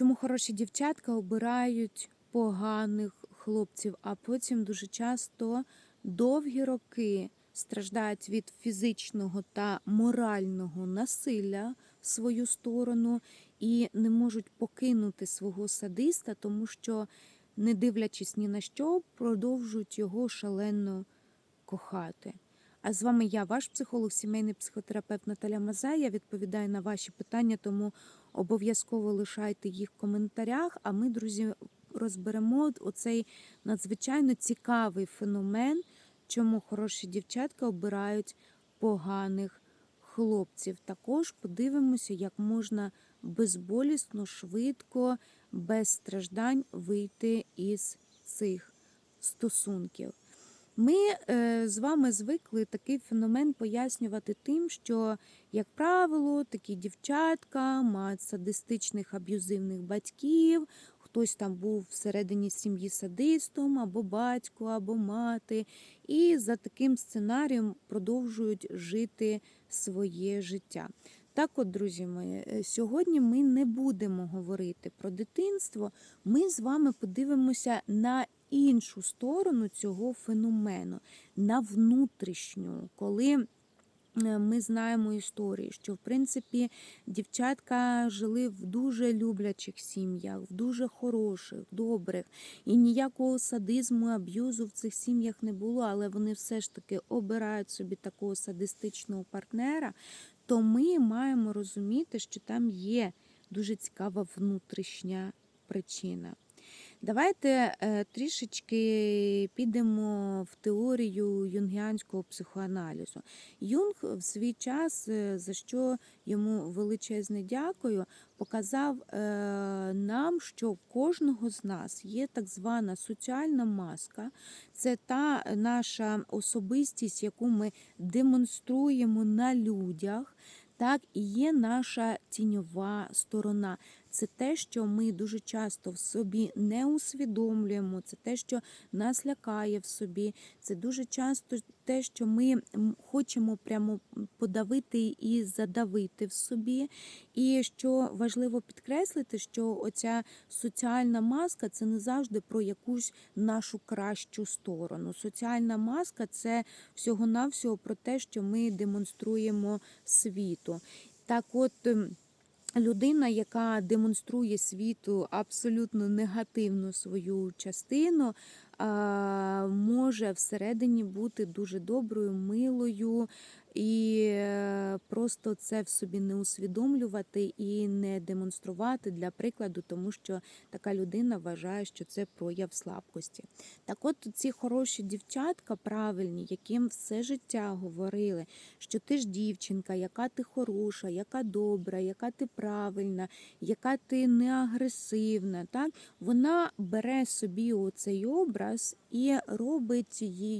Чому хороші дівчатка обирають поганих хлопців, а потім дуже часто довгі роки страждають від фізичного та морального насилля в свою сторону і не можуть покинути свого садиста, тому що, не дивлячись ні на що, продовжують його шалено кохати. А з вами я, ваш психолог, сімейний психотерапевт Наталя Мазай. Я відповідаю на ваші питання, тому обов'язково лишайте їх в коментарях. А ми, друзі, розберемо оцей надзвичайно цікавий феномен, чому хороші дівчатка обирають поганих хлопців. Також подивимося, як можна безболісно, швидко, без страждань вийти із цих стосунків. Ми е, з вами звикли такий феномен пояснювати тим, що, як правило, такі дівчатка мають садистичних аб'юзивних батьків, хтось там був всередині сім'ї садистом, або батько, або мати, і за таким сценарієм продовжують жити своє життя. Так, от, друзі мої, е, сьогодні ми не будемо говорити про дитинство. Ми з вами подивимося на іншу сторону цього феномену, на внутрішню, коли е, ми знаємо історії, що в принципі дівчатка жили в дуже люблячих сім'ях, в дуже хороших, добрих, і ніякого садизму, аб'юзу в цих сім'ях не було, але вони все ж таки обирають собі такого садистичного партнера, то ми маємо розуміти, що там є дуже цікава внутрішня причина. Давайте е, трішечки підемо в теорію юнгіанського психоаналізу. Юнг в свій час, е, за що йому величезне дякую, показав е, нам, що кожного з нас є так звана соціальна маска, це та наша особистість, яку ми демонструємо на людях. Так, і є наша тіньова сторона. Це те, що ми дуже часто в собі не усвідомлюємо, це те, що нас лякає в собі, це дуже часто те, що ми хочемо прямо подавити і задавити в собі. І що важливо підкреслити, що оця соціальна маска це не завжди про якусь нашу кращу сторону. Соціальна маска це всього-навсього про те, що ми демонструємо світу. Так от. Людина, яка демонструє світу абсолютно негативну свою частину, може всередині бути дуже доброю, милою, і е, просто це в собі не усвідомлювати і не демонструвати для прикладу, тому що така людина вважає, що це прояв слабкості. Так, от ці хороші дівчатка правильні, яким все життя говорили, що ти ж дівчинка, яка ти хороша, яка добра, яка ти правильна, яка ти не агресивна. Так? Вона бере собі оцей образ і робить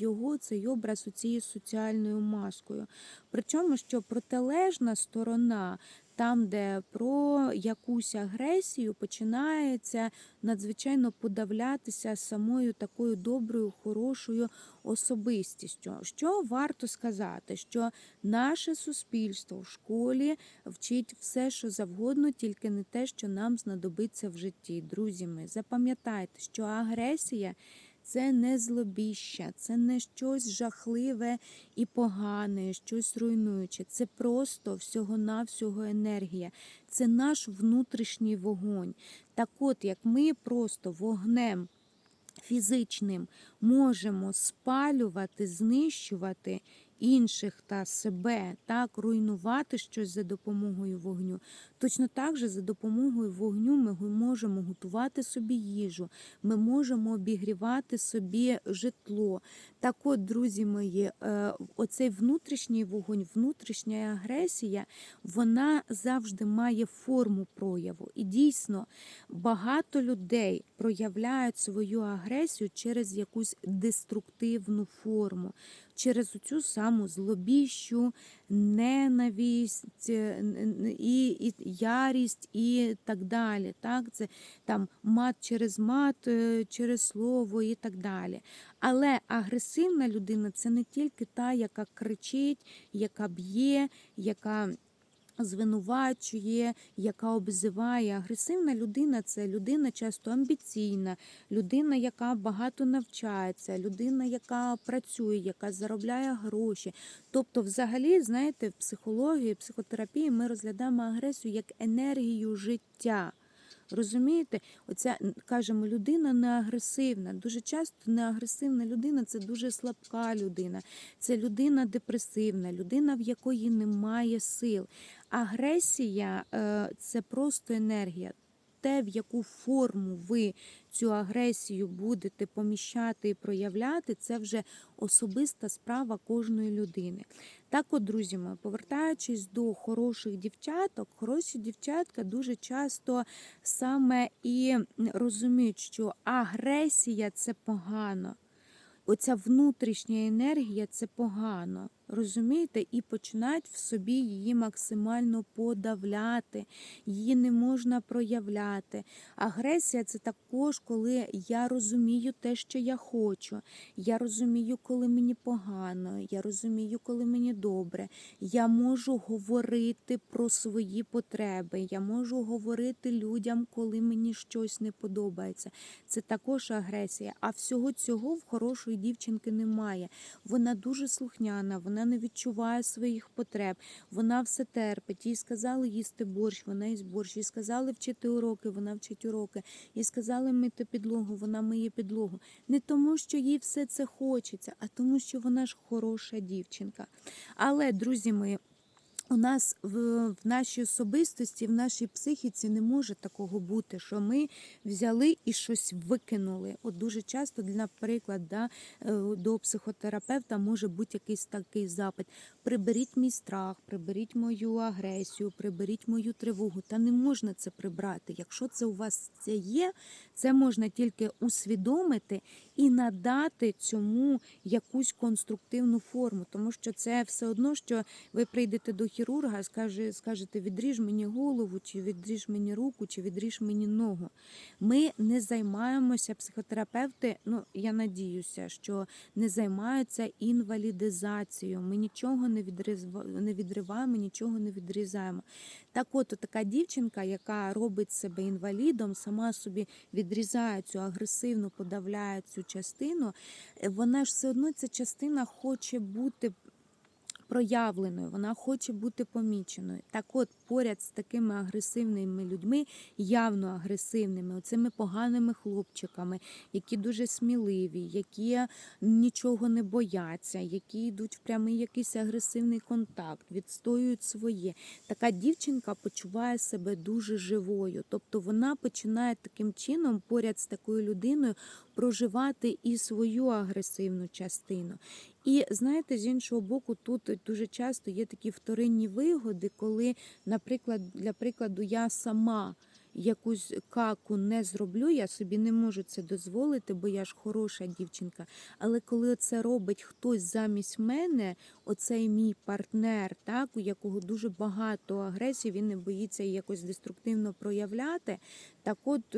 його цей образ у цією соціальною маскою. Причому, що протилежна сторона, там, де про якусь агресію починається надзвичайно подавлятися самою такою доброю, хорошою особистістю. Що варто сказати, що наше суспільство в школі вчить все, що завгодно, тільки не те, що нам знадобиться в житті. Друзі, ми запам'ятайте, що агресія це не злобіща, це не щось жахливе і погане, щось руйнуюче. Це просто всього-навсього енергія, це наш внутрішній вогонь. Так от, як ми просто вогнем фізичним можемо спалювати, знищувати інших та себе, так, руйнувати щось за допомогою вогню. Точно так же за допомогою вогню ми можемо готувати собі їжу, ми можемо обігрівати собі житло. Так от, друзі мої, е, оцей внутрішній вогонь, внутрішня агресія, вона завжди має форму прояву. І дійсно багато людей проявляють свою агресію через якусь деструктивну форму через цю саму злобіщу, ненависть е, і, і ярість і так далі. Так? Це там мат через мат, е, через слово і так далі. Але агресивна людина це не тільки та, яка кричить, яка б'є, яка звинувачує, яка обзиває. Агресивна людина це людина часто амбіційна, людина, яка багато навчається, людина, яка працює, яка заробляє гроші. Тобто, взагалі, знаєте, в психології, психотерапії ми розглядаємо агресію як енергію життя. Розумієте, оця кажемо, людина не агресивна. Дуже часто неагресивна людина це дуже слабка людина, це людина депресивна, людина, в якої немає сил. Агресія е, це просто енергія. Те, в яку форму ви цю агресію будете поміщати і проявляти, це вже особиста справа кожної людини. Так, от, друзі мої, повертаючись до хороших дівчаток, хороші дівчатка дуже часто саме і розуміють, що агресія це погано. Оця внутрішня енергія це погано. Розумієте, і починають в собі її максимально подавляти, її не можна проявляти. Агресія це також, коли я розумію те, що я хочу. Я розумію, коли мені погано, я розумію, коли мені добре. Я можу говорити про свої потреби, я можу говорити людям, коли мені щось не подобається. Це також агресія. А всього цього в хорошої дівчинки немає. Вона дуже слухняна, вона не відчуває своїх потреб, вона все терпить. Їй сказали їсти борщ, вона їсть борщ. Їй сказали вчити уроки, вона вчить уроки. Їй сказали мити підлогу, вона миє підлогу. Не тому, що їй все це хочеться, а тому, що вона ж хороша дівчинка. Але, друзі мої, у нас в, в нашій особистості, в нашій психіці не може такого бути, що ми взяли і щось викинули. От дуже часто, наприклад, да, е, до психотерапевта може бути якийсь такий запит: приберіть мій страх, приберіть мою агресію, приберіть мою тривогу. Та не можна це прибрати. Якщо це у вас це є, це можна тільки усвідомити і надати цьому якусь конструктивну форму, тому що це все одно, що ви прийдете до хірурга, скаже, скажете, відріж мені голову, чи відріж мені руку, чи відріж мені ногу. Ми не займаємося психотерапевти. Ну я надіюся, що не займаються інвалідизацією. Ми нічого не відризва- не відриваємо, нічого не відрізаємо. Так, от така дівчинка, яка робить себе інвалідом, сама собі відрізає цю агресивну, подавляє цю частину, вона ж все одно ця частина хоче бути проявленою, вона хоче бути поміченою. Так от, поряд з такими агресивними людьми, явно агресивними, оцими поганими хлопчиками, які дуже сміливі, які нічого не бояться, які йдуть в прямий якийсь агресивний контакт, відстоюють своє. Така дівчинка почуває себе дуже живою. Тобто вона починає таким чином поряд з такою людиною проживати і свою агресивну частину. І знаєте, з іншого боку, тут дуже часто є такі вторинні вигоди, коли, наприклад, для прикладу, я сама якусь каку не зроблю, я собі не можу це дозволити, бо я ж хороша дівчинка. Але коли це робить хтось замість мене, оцей мій партнер, так, у якого дуже багато агресії, він не боїться якось деструктивно проявляти. Так от.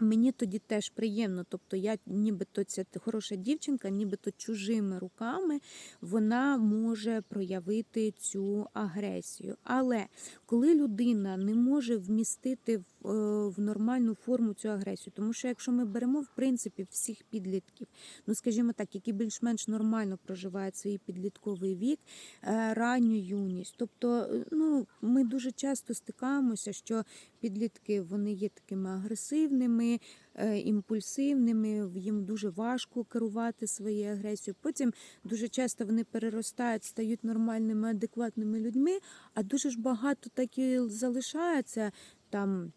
Мені тоді теж приємно, тобто я нібито ця хороша дівчинка, нібито чужими руками вона може проявити цю агресію. Але коли людина не може вмістити в, в нормальну форму цю агресію, тому що якщо ми беремо в принципі всіх підлітків, ну скажімо так, які більш-менш нормально проживають свій підлітковий вік, е, ранню юність, тобто е, ну, ми дуже часто стикаємося, що підлітки вони є такими агресивними, е, імпульсивними, їм дуже важко керувати своєю агресією. Потім дуже часто вони переростають, стають нормальними, адекватними людьми, а дуже ж багато так і залишається там.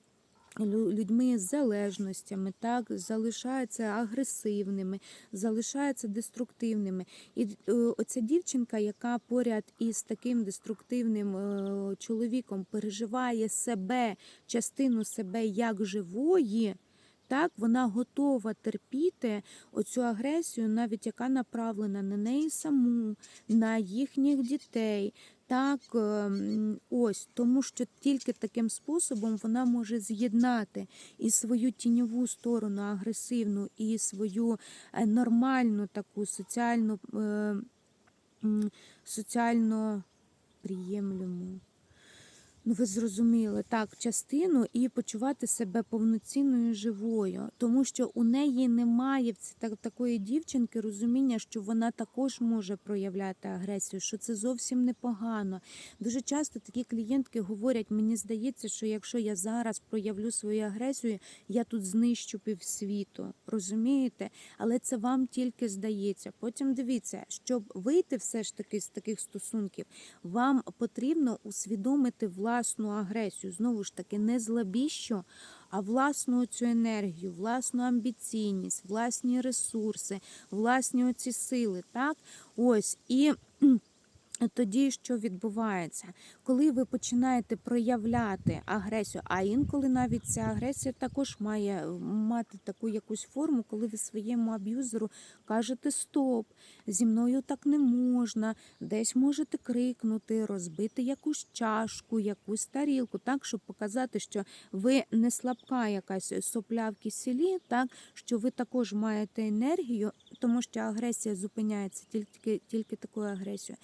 Лю- Людьми з залежностями, так залишаються агресивними, залишаються деструктивними. І е, оця дівчинка, яка поряд із таким деструктивним е, чоловіком переживає себе, частину себе як живої, так вона готова терпіти оцю агресію, навіть яка направлена на неї саму, на їхніх дітей. Так, ем, ось тому, що тільки таким способом вона може з'єднати і свою тіньову сторону агресивну, і свою е, нормальну таку соціальну, е, соціально приємлему. Ну, ви зрозуміли так частину і почувати себе повноцінною живою, тому що у неї немає так, такої дівчинки розуміння, що вона також може проявляти агресію, що це зовсім непогано. Дуже часто такі клієнтки говорять: мені здається, що якщо я зараз проявлю свою агресію, я тут знищу півсвіту. Розумієте? Але це вам тільки здається. Потім дивіться, щоб вийти все ж таки з таких стосунків, вам потрібно усвідомити власну агресію. Знову ж таки, не злобіщо, а власну цю енергію, власну амбіційність, власні ресурси, власні оці сили. Так, ось і. Тоді що відбувається, коли ви починаєте проявляти агресію, а інколи навіть ця агресія також має мати таку якусь форму, коли ви своєму аб'юзеру кажете стоп, зі мною так не можна, десь можете крикнути, розбити якусь чашку, якусь тарілку, так щоб показати, що ви не слабка якась сопля в кисілі, так що ви також маєте енергію, тому що агресія зупиняється тільки, тільки такою агресією.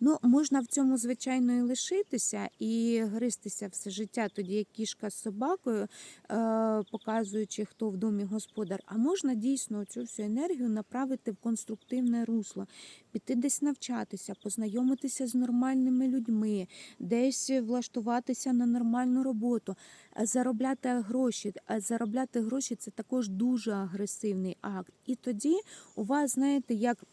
Ну, можна в цьому, звичайно, і лишитися і гристися все життя, тоді як кішка з собакою, е, показуючи, хто в домі господар. А можна дійсно цю всю енергію направити в конструктивне русло, піти десь навчатися, познайомитися з нормальними людьми, десь влаштуватися на нормальну роботу, е, заробляти гроші. А заробляти гроші це також дуже агресивний акт. І тоді у вас, знаєте, як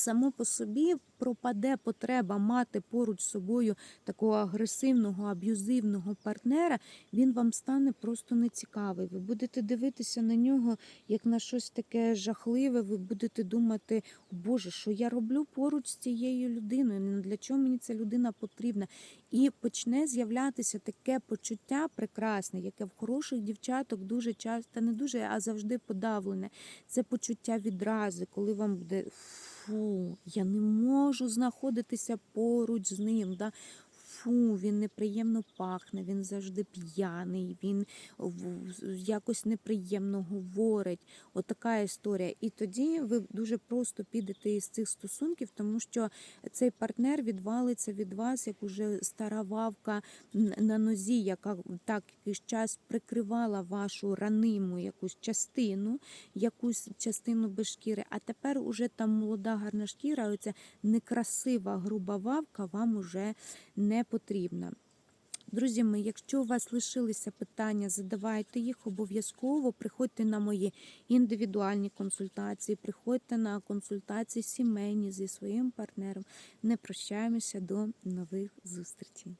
само по собі пропаде потреба мати поруч з собою такого агресивного, аб'юзивного партнера, він вам стане просто нецікавий. Ви будете дивитися на нього як на щось таке жахливе. Ви будете думати, «О, Боже, що я роблю поруч з цією людиною? Ну, Для чого мені ця людина потрібна? І почне з'являтися таке почуття прекрасне, яке в хороших дівчаток дуже часто, не дуже, а завжди подавлене. Це почуття відрази, коли вам буде фу, я не можу знаходитися поруч з ним. Да? Фу, він неприємно пахне, він завжди п'яний, він якось неприємно говорить. Отака історія. І тоді ви дуже просто підете із цих стосунків, тому що цей партнер відвалиться від вас, як уже стара вавка на нозі, яка так якийсь час прикривала вашу раниму якусь частину, якусь частину без шкіри. А тепер уже там молода гарна шкіра, оця некрасива груба вавка вам уже не потрібна. Друзі мої, якщо у вас лишилися питання, задавайте їх обов'язково. Приходьте на мої індивідуальні консультації, приходьте на консультації сімейні зі своїм партнером. Не прощаємося до нових зустрічей.